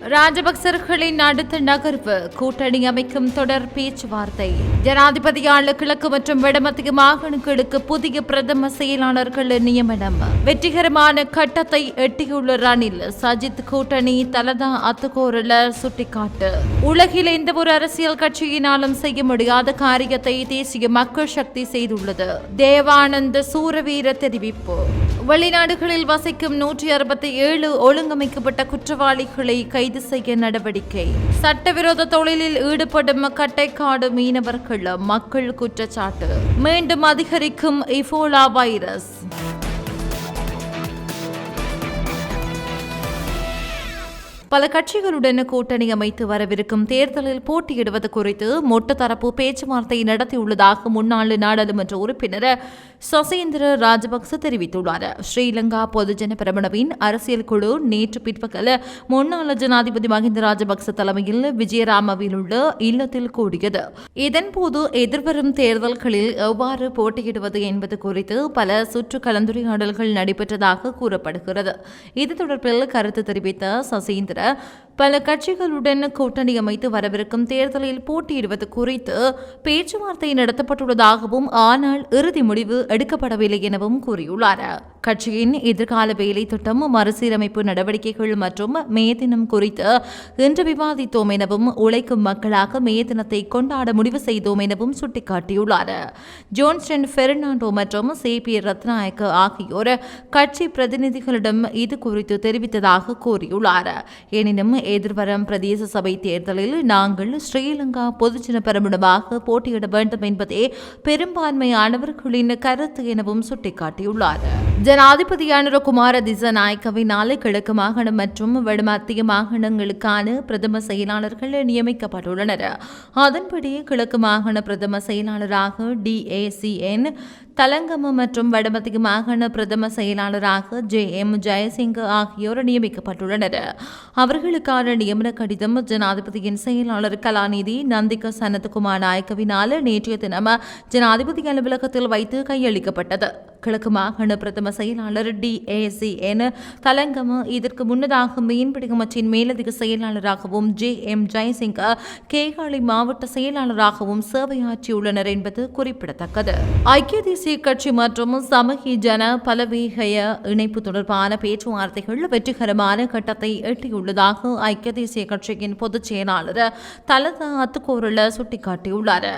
ராஜபக்சர்களின் அடுத்த நகர்வு கூட்டணி அமைக்கும் தொடர் பேச்சுவார்த்தை. ஜனாதிபதியாளர் கிழக்கு மற்றும் வடமத்திய மாகாணங்களுக்கு புதிய பிரதம செயலாளர்கள் நியமனம். வெற்றிகரமான கட்டத்தை எட்டியுள்ள ரணில் சஜித் கூட்டணி தலதா அத்துகோரல சுட்டிக்காட்டு. உலகில் எந்த ஒரு அரசியல் கட்சியினாலும் செய்ய முடியாத காரியத்தை தேசிய மக்கள் சக்தி செய்துள்ளது. தேவானந்த சூரவீர தெரிவிப்பு. வெளிநாடுகளில் வசிக்கும் நூற்றி அறுபத்தி ஏழு ஒழுங்கமைக்கப்பட்ட குற்றவாளிகளை கைது செய்ய நடவடிக்கை. சட்டவிரோத தொழிலில் ஈடுபடும் கட்டைக்காடு மீனவர்கள் மக்கள் குற்றச்சாட்டு. மீண்டும் அதிகரிக்கும் இபோலா வைரஸ். பல கட்சிகளுடன் கூட்டணி அமைத்து வரவிருக்கும் தேர்தலில் போட்டியிடுவது குறித்து மொட்டு தரப்பு பேச்சுவார்த்தை நடத்தியுள்ளதாக முன்னாள் நாடாளுமன்ற உறுப்பினர் சசேந்திர ராஜபக்ச தெரிவித்துள்ளார். ஸ்ரீலங்கா பொதுஜன பிரபணவின் அரசியல் குழு நேற்று பிற்பகல் முன்னாள் ஜனாதிபதி மஹிந்த ராஜபக்ச தலைமையில் விஜயராமவில் உள்ள இல்லத்தில் கூடியது. இதன்போது எதிர்வரும் தேர்தல்களில் எவ்வாறு போட்டியிடுவது என்பது குறித்து பல சுற்று கலந்துரையாடல்கள் நடைபெற்றதாக கூறப்படுகிறது. இது தொடர்பில் கருத்து தெரிவித்த சசீந்திர பல கட்சிகளுடன் கூட்டணி அமைத்து வரவிருக்கும் தேர்தலில் போட்டியிடுவது குறித்து பேச்சுவார்த்தை நடத்தப்பட்டுள்ளதாகவும் ஆனால் இறுதி முடிவு எடுக்கப்படவில்லை எனவும் கூறியுள்ளார். கட்சியின் எதிர்கால வேலை திட்டம் மறுசீரமைப்பு நடவடிக்கைகள் மற்றும் மே தினம் குறித்து இன்று விவாதித்தோம் எனவும் உழைக்கும் மக்களாக மே தினத்தை கொண்டாட முடிவு செய்தோம் எனவும் சுட்டிக்காட்டியுள்ளார். ஜோன்ஸ்டன் பெர்னாண்டோ மற்றும் சி பி ரத்நாயக் ஆகியோர் கட்சி பிரதிநிதிகளிடம் இது குறித்து தெரிவித்ததாக கூறியுள்ளார். எனினும் எதிர்வரும் பிரதேச சபை தேர்தலில் நாங்கள் ஸ்ரீலங்கா பொதுஜன பெருமிடமாக போட்டியிட வேண்டும் என்பதே பெரும்பான்மையானவர்களின் கருத்து எனவும் சுட்டிக்காட்டியுள்ளார். ஜனாதிபதி அனுரகுமார நாளை கிழக்கு மாகாணம் மற்றும் வடமத்திய மாகாணங்களுக்கான பிரதம செயலாளர்கள் நியமிக்கப்பட்டுள்ளனர். அதன்படி கிழக்கு மாகாண பிரதம செயலாளராக டிஏசிஎன் தலங்கம மற்றும் வடமத்திய மாகாண பிரதம செயலாளராக ஜே எம் ஜெயசிங் ஆகியோர் நியமிக்கப்பட்டுள்ளனர். அவர்களுக்கான நியமன கடிதம் ஜனாதிபதியின் செயலாளர் கலாநிதி நந்திக சனத்குமார் நாயக்கவினால் நேற்றைய தினம் ஜனாதிபதி அலுவலகத்தில் வைத்து கையளிக்கப்பட்டது. கிழக்கு மாகாண பிரதம செயலாளர் டி ஏ என் தலங்கம இதற்கு முன்னதாக மீன்பிடி அமைச்சின் மேலதிக செயலாளராகவும் ஜே எம் ஜெயசிங் கேகாலை மாவட்ட செயலாளராகவும் சேவையாற்றியுள்ளனர் என்பது குறிப்பிடத்தக்கது. ஐக்கிய தேசிய கட்சி மற்றும் சமகி ஜன பலவேகய இணைப்பு தொடர்பான பேச்சுவார்த்தைகள் வெற்றிகரமான கட்டத்தை எட்டியுள்ளதாக ஐக்கிய தேசிய கட்சியின் பொதுச் செயலாளர் தலதா அத்துக்கோரல சுட்டிக்காட்டியுள்ளார்.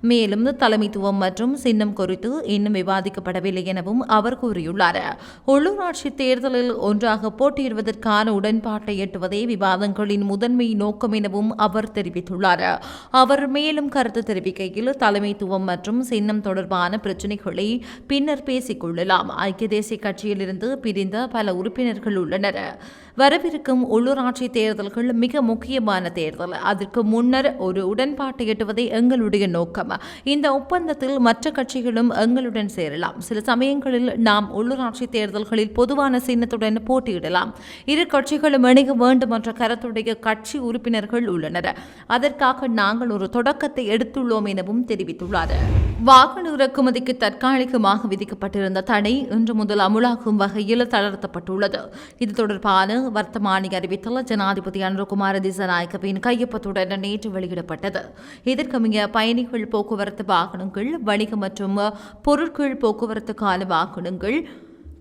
மேலும் தலைமைத்துவம் மற்றும் சின்னம் குறித்து இன்னும் விவாதிக்கப்படவில்லை எனவும் அவர் கூறியுள்ளார். உள்ளூராட்சி தேர்தலில் ஒன்றாக போட்டியிடுவதற்கான உடன்பாட்டை எட்டுவதே விவாதங்களின் முதன்மை நோக்கம் எனவும் அவர் தெரிவித்துள்ளார். அவர் மேலும் கருத்து தெரிவிக்கையில் தலைமைத்துவம் மற்றும் சின்னம் தொடர்பான பிரச்சினைகளை பின்னர் பேசிக் கொள்ளலாம். ஐக்கிய தேசிய கட்சியிலிருந்து பிரிந்த பல உறுப்பினர்கள் உள்ளனர். வரவிருக்கும் உள்ளூராட்சி தேர்தல்கள் மிக முக்கியமான தேர்தல். அதற்கு முன்னர் ஒரு உடன்பாட்டை எட்டுவதே எங்களுடைய நோக்கம். இந்த ஒப்பந்தத்தில் மற்ற கட்சிகளும் எங்களுடன் சேரலாம். சில சமயங்களில் நாம் உள்ளூராட்சி தேர்தல்களில் பொதுவான சின்னத்துடன் போட்டியிடலாம். இரு கட்சிகளும் இணைய வேண்டும் என்ற கருத்துடைய கட்சி உறுப்பினர்கள் உள்ளனர். அதற்காக நாங்கள் ஒரு தொடக்கத்தை எடுத்துள்ளோம் எனவும் தெரிவித்துள்ளார். வாகன இறக்குமதிக்கு தற்காலிகமாக விதிக்கப்பட்டிருந்த தடை இன்று முதல் அமுலாகும் வகையில் தளர்த்தப்பட்டுள்ளது. இது தொடர்பான வர்த்தமானி அறிவித்தல் ஜனாதிபதி அனுரகுமார திசநாயக்கவின் கையொப்பத்துடன் நேற்று வெளியிடப்பட்டது. இதற்கமைய பயணிகள் போக்குவரத்து வாகனங்கள் வணிக மற்றும் பொருட்கள் போக்குவரத்து கால வாகனங்கள்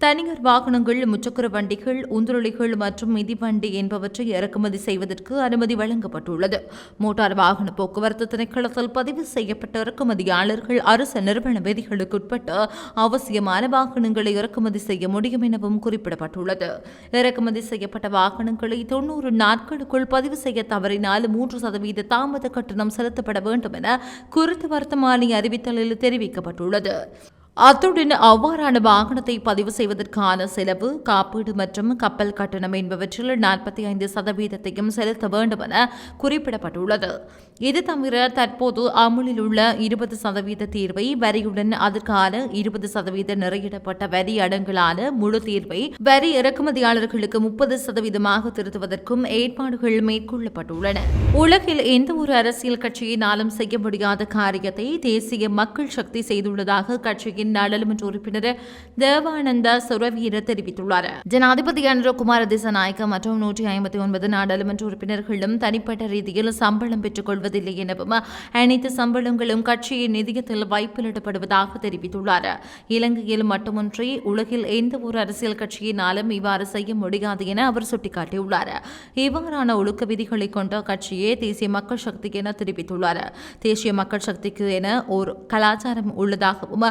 தனியார் வாகனங்கள் முச்சக்கர வண்டிகள் உந்துருளிகள் மற்றும் மிதிவண்டி என்பவற்றை இறக்குமதி செய்வதற்கு அனுமதி வழங்கப்பட்டுள்ளது. மோட்டார் வாகன போக்குவரத்து திணைக்களத்தில் பதிவு செய்யப்பட்ட இறக்குமதியாளர்கள் அரசு நிறுவன விதிகளுக்குட்பட்டு அவசியமான வாகனங்களை இறக்குமதி செய்ய முடியும் எனவும் குறிப்பிடப்பட்டுள்ளது. இறக்குமதி செய்யப்பட்ட வாகனங்களை தொன்னூறு நாட்களுக்குள் பதிவு செய்ய தவறினால் மூன்று சதவீத தாமத கட்டணம் செலுத்தப்பட வேண்டும் என குறித்து வர்த்தமானி அறிவித்தலில் தெரிவிக்கப்பட்டுள்ளது. அத்துடன் அவ்வாறான வாகனத்தை பதிவு செய்வதற்கான செலவு காப்பீடு மற்றும் கப்பல் கட்டணம் என்பவற்றில் நாற்பத்தி ஐந்து சதவீதத்தையும் செலுத்த வேண்டும் என குறிப்பிடப்பட்டுள்ளது. இது தவிர தற்போது அமுலில் உள்ள இருபது சதவீத தீர்வை வரியுடன் அதற்கான இருபது சதவீத நிறையிடப்பட்ட வரி அடங்கலான முழு தீர்வை வரி இறக்குமதியாளர்களுக்கு முப்பது சதவீதமாக திருத்துவதற்கும் ஏற்பாடுகள் மேற்கொள்ளப்பட்டுள்ளன. உலகில் எந்த ஒரு அரசியல் கட்சியினாலும் செய்ய முடியாத காரியத்தை தேசிய மக்கள் சக்தி செய்துள்ளதாக கட்சியின் கட்சியின் நாடாளுமன்ற உறுப்பினர் தேவானந்தா சுரவீர தெரிவித்துள்ளார். ஜனாதிபதி அனுரகுமார திசநாயக்க மற்றும் நூற்றி ஐம்பத்தி ஒன்பது நாடாளுமன்ற உறுப்பினர்களும் தனிப்பட்ட ரீதியில் சம்பளம் பெற்றுக் கொள்வதில்லை எனவும் அனைத்து சம்பளங்களும் கட்சியின் நிதியத்தில் வைப்பிலிடப்படுவதாக தெரிவித்துள்ளார். இலங்கையில் மட்டுமின்றி உலகில் எந்த ஒரு அரசியல் கட்சியினாலும் இவ்வாறு செய்ய முடியாது என அவர் சுட்டிக்காட்டியுள்ளார். இவ்வாறான ஒழுக்க விதிகளை கொண்ட கட்சியே தேசிய மக்கள் சக்தி என தெரிவித்துள்ளார். தேசிய மக்கள் சக்திக்கு என ஒரு கலாச்சாரம் உள்ளதாகவும்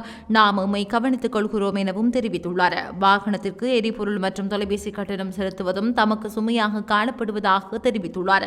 தாம் உம்மை கவனித்துக் கொள்கிறோம் எனவும் தெரிவித்துள்ளார். வாகனத்திற்கு எரிபொருள் மற்றும் தொலைபேசி கட்டணம் செலுத்துவதும் தமக்கு சுமையாக காணப்படுவதாக தெரிவித்துள்ளார்.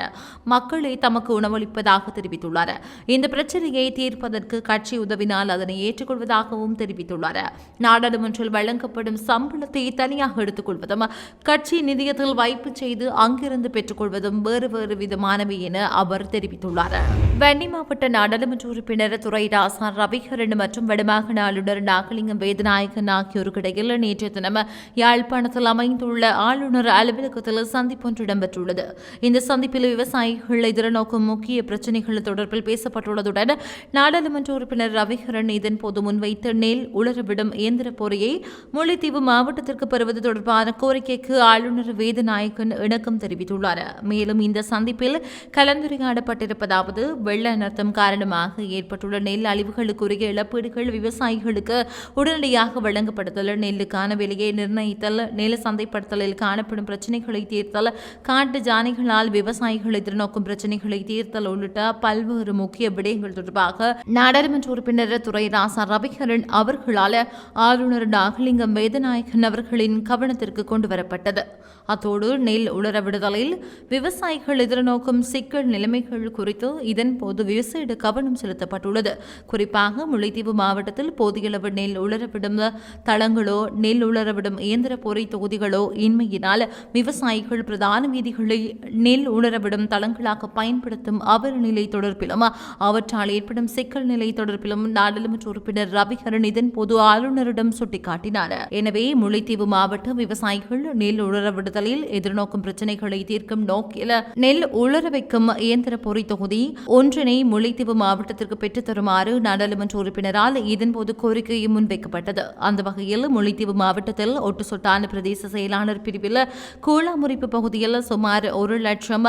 மக்களை தமக்கு உணவளிப்பதாக தெரிவித்துள்ளார். இந்த பிரச்சனையை தீர்ப்பதற்கு கட்சி உதவினால் அதனை ஏற்றுக்கொள்வதாகவும் தெரிவித்துள்ளார். நாடாளுமன்றில் வழங்கப்படும் சம்பளத்தை தனியாக எடுத்துக்கொள்வதும் கட்சி நிதியத்தில் வைப்பு செய்து அங்கிருந்து பெற்றுக்கொள்வதும் வேறு வேறு விதமானவை என அவர் தெரிவித்துள்ளார். வன்னி மாவட்ட நாடாளுமன்ற உறுப்பினர் துறை ராசா ரவிகரன் மற்றும் வடமாகாண ஆளுநர் நாகலிங்கம் வேதநாயகன் ஆகியோருக்கிடையில் நேற்றைய தினம் யாழ்ப்பாணத்தில் அமைந்துள்ள ஆளுநர் அலுவலகத்தில் சந்திப்பு ஒன்று இடம்பெற்றுள்ளது. இந்த சந்திப்பில் விவசாயிகள் எதிர்நோக்கும் முக்கிய பிரச்சினைகள் தொடர்பில் பேசப்பட்டுள்ளதுடன் நாடாளுமன்ற உறுப்பினர் ரவிகரன் இதன்போது முன்வைத்த நெல் உலரவிடும் இயந்திர பொறியை முல்லைத்தீவு மாவட்டத்திற்கு பெறுவது தொடர்பான கோரிக்கைக்கு ஆளுநர் வேதநாயகன் இணக்கம் தெரிவித்துள்ளார். மேலும் இந்த சந்திப்பில் கலந்துரையாடப்பட்டிருப்பதாவது வெள்ள அனர்த்தம் காரணமாக ஏற்பட்டுள்ள நெல் அழிவுகளுக்குரிய இழப்பீடுகள் விவசாயிகளுக்கு உடனடியாக வழங்கப்படுதல் நெல்லுக்கான விலையை நிர்ணயித்தல் நெல் சந்தைப்படுத்தலில் காணப்படும் பிரச்சனைகளை தீர்த்தல் காட்டு ஜானைகளால் விவசாயிகள் எதிர்நோக்கும் பிரச்சனைகளை தீர்த்தல் உள்ளிட்ட பல்வேறு முக்கிய விடயங்கள் தொடர்பாக நாடாளுமன்ற உறுப்பினர் துறை ராசா ரவிகரன் அவர்களால் ஆளுநர் நாகலிங்கம் வேதநாயகன் அவர்களின் கவனத்திற்கு கொண்டு வரப்பட்டது. அத்தோடு நெல் உலர விடுதலில் விவசாயிகள் எதிர்நோக்கும் சிக்கல் நிலைமைகள் குறித்து இதன்போது விசேட கவனம் செலுத்தப்பட்டுள்ளது. குறிப்பாக முல்லைத்தீவு மாவட்டத்தில் போதியளவு நெல் உலரவிடும் தளங்களோ நெல் உலரவிடும் இயந்திர பொறை தொகுதிகளோ இன்மையினால் விவசாயிகள் பிரதான வீதிகளை நெல் உலரவிடும் தளங்களாக பயன்படுத்தும் அவர் நிலை தொடர்பிலும் அவற்றால் ஏற்படும் சிக்கல் நிலை தொடர்பிலும் நாடாளுமன்ற உறுப்பினர் ரவிகரன் இதன்போது ஆளுநரிடம் சுட்டிக்காட்டினார். எனவே முல்லைத்தீவு மாவட்ட விவசாயிகள் நெல் உலரவிடுதலில் எதிர்நோக்கும் பிரச்சினைகளை தீர்க்கும் நோக்கில் நெல் உலர வைக்கும் இயந்திர பொறி தொகுதி ஒன்றினை முல்லைத்தீவு மாவட்டத்திற்கு பெற்றுத்தருமாறு நாடாளுமன்ற உறுப்பினரால் இதன்போது கோரிக்கை முன்வைக்கப்பட்டது. அந்த வகையில் முல்லைத்தீவு மாவட்டத்தில் ஒட்டு சொட்டான பிரதேச செயலாளர் பிரிவில் கூழாமுறிப்பு பகுதியில் சுமார் ஒரு லட்சம்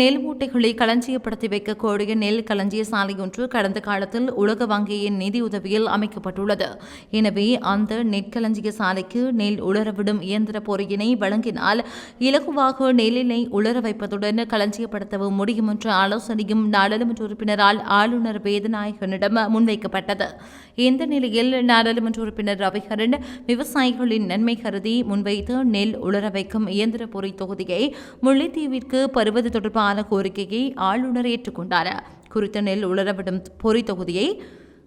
நெல் மூட்டைகளை களஞ்சியப்படுத்தி வைக்கக்கூடிய நெல் களஞ்சிய சாலை ஒன்று கடந்த காலத்தில் உலக வங்கியின் நிதி உதவியில் அமைக்கப்பட்டுள்ளது. எனவே அந்த நெற்களஞ்சிய சாலைக்கு நெல் உலரவிடும் இயந்திர பொறியினை வழங்கினால் இலகுவாக நெல்லினை உலர வைப்பதுடன் களஞ்சியப்படுத்தவும் முடியும் என்ற ஆலோசனையும் நாடாளுமன்ற உறுப்பினரால் ஆளுநர் வேதநாயகனிடம் முன்வைக்கப்பட்டது. இந்த நிலையில் நாடாளுமன்ற உறுப்பினர் ரவிகரன் விவசாயிகளின் நன்மை கருதி முன்வைத்து நெல் உலர வைக்கும் இயந்திர பொறி தொகுதியை முல்லைத்தீவிற்கு பருவது தொடர்பான கோரிக்கையை ஆளுநர் ஏற்றுக்கொண்டார். குறித்த நெல் உலரவிடும் பொறி தொகுதியை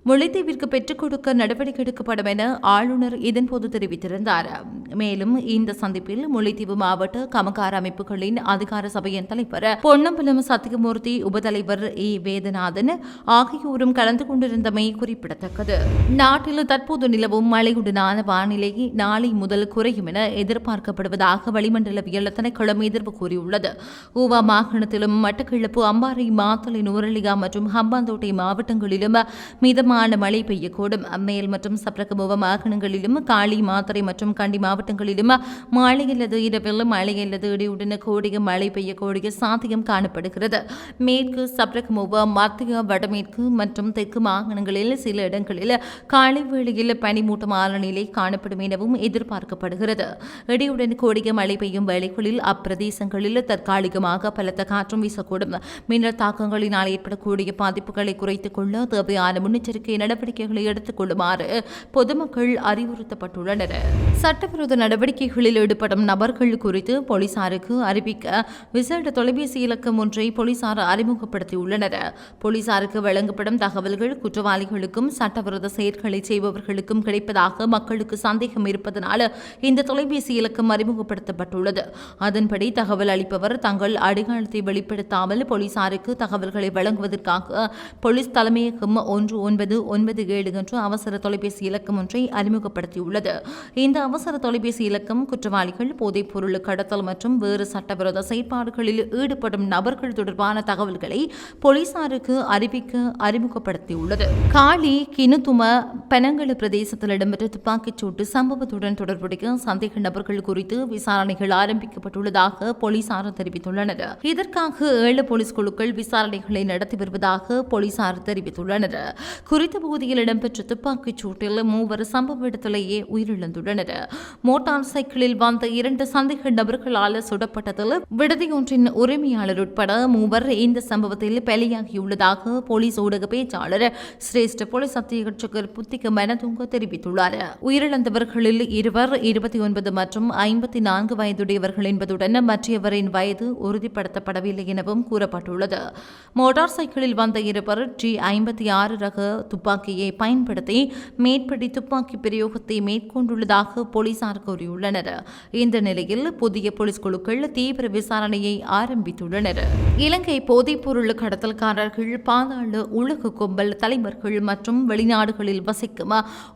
முல்லைத்தீவிற்கு பெற்றுக் கொடுக்க நடவடிக்கை எடுக்கப்படும் என ஆளுநர் இதன்போது தெரிவித்திருந்தார். மேலும் இந்த சந்திப்பில் முல்லைத்தீவு மாவட்ட கமகார அமைப்புகளின் அதிகார சபையின் தலைவர் பொன்னம்பலம் சத்தியமூர்த்தி உபதலைவர் இ. வேதநாதன் ஆகியோரும் கலந்து கொண்டிருந்தமை குறிப்பிடத்தக்கது. நாட்டில் தற்போது நிலவும் மழையுடனான வானிலை நாளை முதல் குறையும் என எதிர்பார்க்கப்படுவதாக வளிமண்டலவியல் திணைக்களம் எதிர்ப்பு கூறியுள்ளது. ஊவா மாகாணத்திலும் மட்டக்கிழப்பு அம்பாறை மாத்தலை நூரலியா மற்றும் ஹம்பாந்தோட்டை மாவட்டங்களிலும் மிதமான மழை பெய்யக்கூடும். மேல் மற்றும் சப்ரகமுவ மாகாணங்களிலும் காளி மாத்தறை மற்றும் கண்டி மாவட்டங்களிலும் மழை அல்லது இரவில் மழை அல்லது இடியுடன் கூடிய மழை பெய்யக்கூடிய சாத்தியம் காணப்படுகிறது. மேற்கு சப்ரகமுவ மத்திய வடமேற்கு மற்றும் தெற்கு மாகாணங்களில் சில இடங்களில் காலை வேளையில் பனிமூட்டமான நிலை காணப்படும் எனவும் எதிர்பார்க்கப்படுகிறது. இடியுடன் கூடிய மழை பெய்யும் வேளைகளில் அப்பிரதேசங்களில் தற்காலிகமாக பலத்த காற்றும் வீசக்கூடும். மின்னல் தாக்கங்களினால் ஏற்படக்கூடிய பாதிப்புகளை குறைத்துக் கொள்ள தேவையான முன்னெச்சரிக்கை நடவடிக்கைகளை எடுத்துக் கொள்ளுமாறு பொதுமக்கள் அறிவுறுத்தப்பட்டுள்ளனர். சட்டவிரோத நடவடிக்கைகளில் ஈடுபடும் நபர்கள் குறித்து போலீசாருக்கு அறிவிக்க விசேட தொலைபேசி இலக்கம் ஒன்றை போலீசார் அறிமுகப்படுத்தியுள்ளனர். போலீசாருக்கு வழங்கப்படும் தகவல்கள் குற்றவாளிகளுக்கும் சட்டவிரோத செயல்களை செய்பவர்களுக்கும் கிடைப்பதாக மக்களுக்கு சந்தேகம் இருப்பதனால் இந்த தொலைபேசி இலக்கம் அறிமுகப்படுத்தப்பட்டுள்ளது. அதன்படி தகவல் அளிப்பவர் தங்கள் அடையாளத்தை வெளிப்படுத்தாமல் போலீசாருக்கு தகவல்களை வழங்குவதற்காக போலீஸ் தலைமையகம் ஒன்று ஒன்பது ஒன்பது ஒன்பது ஏழு என்ற அவசர தொலைபேசி இலக்கம் ஒன்றை அறிமுகப்படுத்தியுள்ளது. இந்த அவசர தொலைபேசி இலக்கம் குற்றவாளிகள் போதைப் பொருள் கடத்தல் மற்றும் வேறு சட்டவிரோத செயற்பாடுகளில் ஈடுபடும் நபர்கள் தொடர்பான தகவல்களை போலீசாருக்கு அறிவிக்க அறிமுகப்படுத்தியுள்ளது. காலி கினுத்தும பெனங்கல பிரதேசத்தில் இடம்பெற்ற துப்பாக்கிச்சூட்டு சம்பவத்துடன் தொடர்புடைய சந்தேக நபர்கள் குறித்து விசாரணைகள் ஆரம்பிக்கப்பட்டுள்ளதாக போலீசார் தெரிவித்துள்ளனர். இதற்காக ஏழு போலீஸ் குழுக்கள் விசாரணைகளை நடத்தி வருவதாக போலீசார் தெரிவித்துள்ளனர். குறித்த பகுதியில் இடம்பெற்ற துப்பாக்கிச் சூட்டில் மூவர் சம்பவ இடத்திலேயே உயிரிழந்துள்ளனர். மோட்டார் சைக்கிளில் வந்த இரண்டு சந்தேக நபர்களால் சுடப்பட்டதில் விடுதியொன்றின் உரிமையாளர் உட்பட மூவர் இந்த சம்பவத்தில் பலியாகியுள்ளதாக போலீஸ் ஊடக பேச்சாளர் சிரேஷ்ட போலீஸ் அத்தியட்சகர் புத்திக மனதுங்க தெரிவித்துள்ளார். உயிரிழந்தவர்களில் இருவர் இருபத்தி ஒன்பது மற்றும் ஐம்பத்தி நான்கு வயதுடையவர்கள் என்பதுடன் மற்றவரின் வயது உறுதிப்படுத்தப்படவில்லை எனவும் கூறப்பட்டுள்ளது. மோட்டார் சைக்கிளில் வந்த இருவர் ஜி ஐம்பத்தி ஆறு ரக துப்பாக்கியை பயன்படுத்தி மேற்படி துப்பாக்கி பிரயோகத்தை மேற்கொண்டுள்ளதாக போலீசார் கூறியுள்ளனர். இந்த நிலையில் புதிய போலீஸ் குழுக்கள் தீவிர விசாரணையை ஆரம்பித்துள்ளனர். இலங்கை போதைப்பொருள் கடத்தல்காரர்கள் பாதாள உலக கும்பல் தலைவர்கள் மற்றும் வெளிநாடுகளில் வசிக்கும்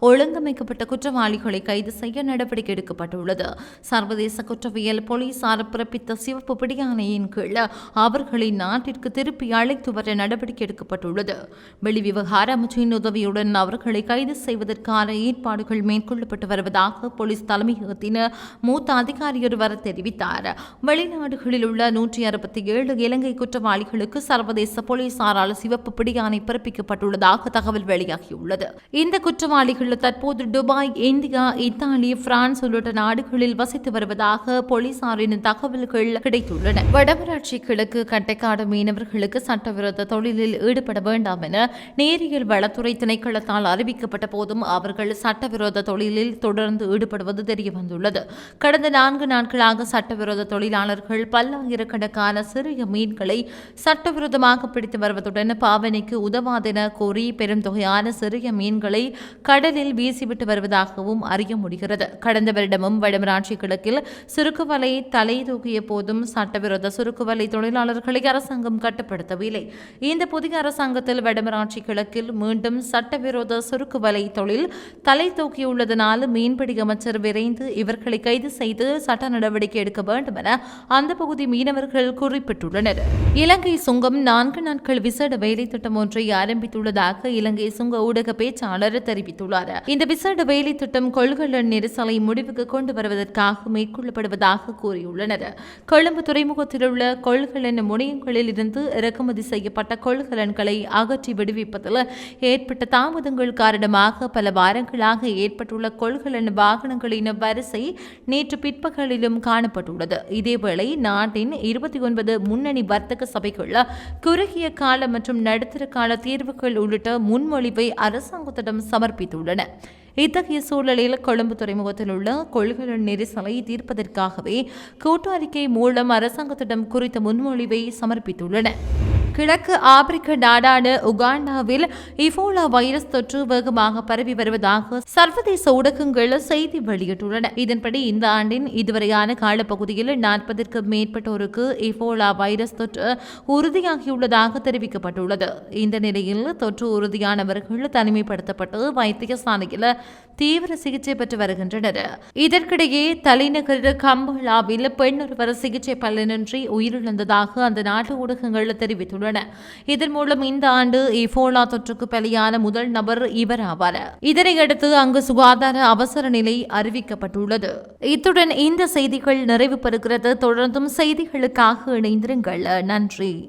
ஒழுங்கமைக்கப்பட்ட குற்றவாளிகளை கைது செய்ய நடவடிக்கை எடுக்கப்பட்டுள்ளது. சர்வதேச குற்றவியல் போலீசார் பிறப்பித்த சிவப்பு பிடியாணையின் கீழ் அவர்களை நாட்டிற்கு திருப்பி அழைத்து வர நடவடிக்கை எடுக்கப்பட்டுள்ளது. வெளிவிவகார அரசின் உதவியுடன் அவர்களை கைது செய்வதற்கான ஏற்பாடுகள் மேற்கொள்ளப்பட்டு வருவதாக போலீஸ் தலைமையகத்தின் மூத்த அதிகாரியொருவர் தெரிவித்தார். வெளிநாடுகளில் உள்ள நூற்றி அறுபத்தி ஏழு இலங்கை குற்றவாளிகளுக்கு சர்வதேச போலீசாரால் சிவப்பு பிடியாணை பிறப்பிக்கப்பட்டுள்ளதாக தகவல் வெளியாகியுள்ளது. இந்த குற்றவாளிகள் தற்போது துபாய் இந்தியா இத்தாலி பிரான்ஸ் உள்ளிட்ட நாடுகளில் வசித்து வருவதாக போலீசாரின் தகவல்கள் கிடைத்துள்ளன. வடமராட்சி கிழக்கு கட்டைக்காடு மீனவர்களுக்கு சட்டவிரோத தொழிலில் ஈடுபட வேண்டாம் என நேரியல் வள வளத்துறை திணைக்களத்தால் அறிவிக்கப்பட்ட போதும் அவர்கள் சட்டவிரோத தொழிலில் தொடர்ந்து ஈடுபடுவது தெரியவந்துள்ளது. கடந்த நான்கு நாட்களாக சட்டவிரோத தொழிலாளர்கள் பல்லாயிரக்கணக்கான சிறிய மீன்களை சட்டவிரோதமாக பிடித்து வருவதுடன் பாவனைக்கு உதவாதென கோரி பெரும் தொகையான சிறிய மீன்களை கடலில் வீசிவிட்டு வருவதாகவும் அறிய முடிகிறது. கடந்த வருடமும் வடமராட்சி கிழக்கில் சுருக்குவலை தலை தூக்கிய போதும் சட்டவிரோத சுருக்குவலை தொழிலாளர்களை அரசாங்கம் கட்டுப்படுத்தவில்லை. இந்த புதிய அரசாங்கத்தில் வடமராட்சி கிழக்கில் மீண்டும் சட்டவிரோத சுருக்குவலை தொழில் தலை தூக்கியுள்ளதனால் மீன்பிடி அமைச்சர் விரைந்து இவர்களை கைது செய்து சட்ட நடவடிக்கை எடுக்க வேண்டும் என அந்த பகுதி மீனவர்கள் குறிப்பிட்டுள்ளனர். இலங்கை சுங்கம் நான்கு நாட்கள் விசேட வேலை திட்டம் ஒன்றை ஆரம்பித்துள்ளதாக இலங்கை சுங்க ஊடக பேச்சாளர் தெரிவித்துள்ளார். இந்த விசேட வேலை திட்டம் கொள்கலன் நெரிசலை முடிவுக்கு கொண்டு வருவதற்காக மேற்கொள்ளப்படுவதாக கூறியுள்ளனர். கொழும்பு துறைமுகத்தில் உள்ள கொள்கலன் முனையங்களில் இருந்து இறக்குமதி செய்யப்பட்ட கொள்கலன்களை அகற்றி விடுவிப்பதில் ஏற்பட்ட தாமதங்கள் காரணமாக பல வாரங்களாக ஏற்பட்டுள்ள கொள்கலன் வாகனங்களின் வரிசை நேற்று பிற்பகலிலும் காணப்பட்டுள்ளது. இதேவேளை நாட்டின் இருபத்தி ஒன்பது முன்னணி வர்த்தக சபைகள் குறுகிய கால மற்றும் நடுத்தர கால தீர்வுகள் உள்ளிட்ட முன்மொழிவை அரசாங்கத்திடம் சமர்ப்பித்துள்ளன. இத்தகைய சூழலில் கொழும்பு துறைமுகத்தில் உள்ள கொள்கலன் நெரிசலை தீர்ப்பதற்காகவே கூட்டு அறிக்கை மூலம் அரசாங்கத்திடம் குறித்த முன்மொழிவை சமர்ப்பித்துள்ளன. கிழக்கு ஆப்பிரிக்க நாடான உகாண்டாவில் இபோலா வைரஸ் தொற்று வேகமாக பரவி வருவதாக சர்வதேச ஊடகங்கள் செய்தி வெளியிட்டுள்ளன. இதன்படி இந்த ஆண்டின் இதுவரையான காலப்பகுதியில் நாற்பதற்கும் மேற்பட்டோருக்கு இபோலா வைரஸ் தொற்று உறுதியாகியுள்ளதாக தெரிவிக்கப்பட்டுள்ளது. இந்த நிலையில் தொற்று உறுதியானவர்கள் தனிமைப்படுத்தப்பட்டு வைத்தியசாலையில் தீவிர சிகிச்சை பெற்று வருகின்றனர். இதற்கிடையே தலைநகர் கம்பலாவில் பெண் ஒருவர் சிகிச்சை பலனின்றி உயிரிழந்ததாக அந்த நாட்டு ஊடகங்கள் தெரிவித்துள்ளன. இதன் மூலம் இந்த ஆண்டு இபோலா தொற்றுக்கு பலியான முதல் நபர் இவர் ஆவார் இதனையடுத்து அங்கு சுகாதார அவசர நிலை அறிவிக்கப்பட்டுள்ளது. இத்துடன் இந்த செய்திகள் நிறைவு பெறுகிறது தொடர்ந்தும் செய்திகளுக்காக இணைந்திருங்கள். நன்றி.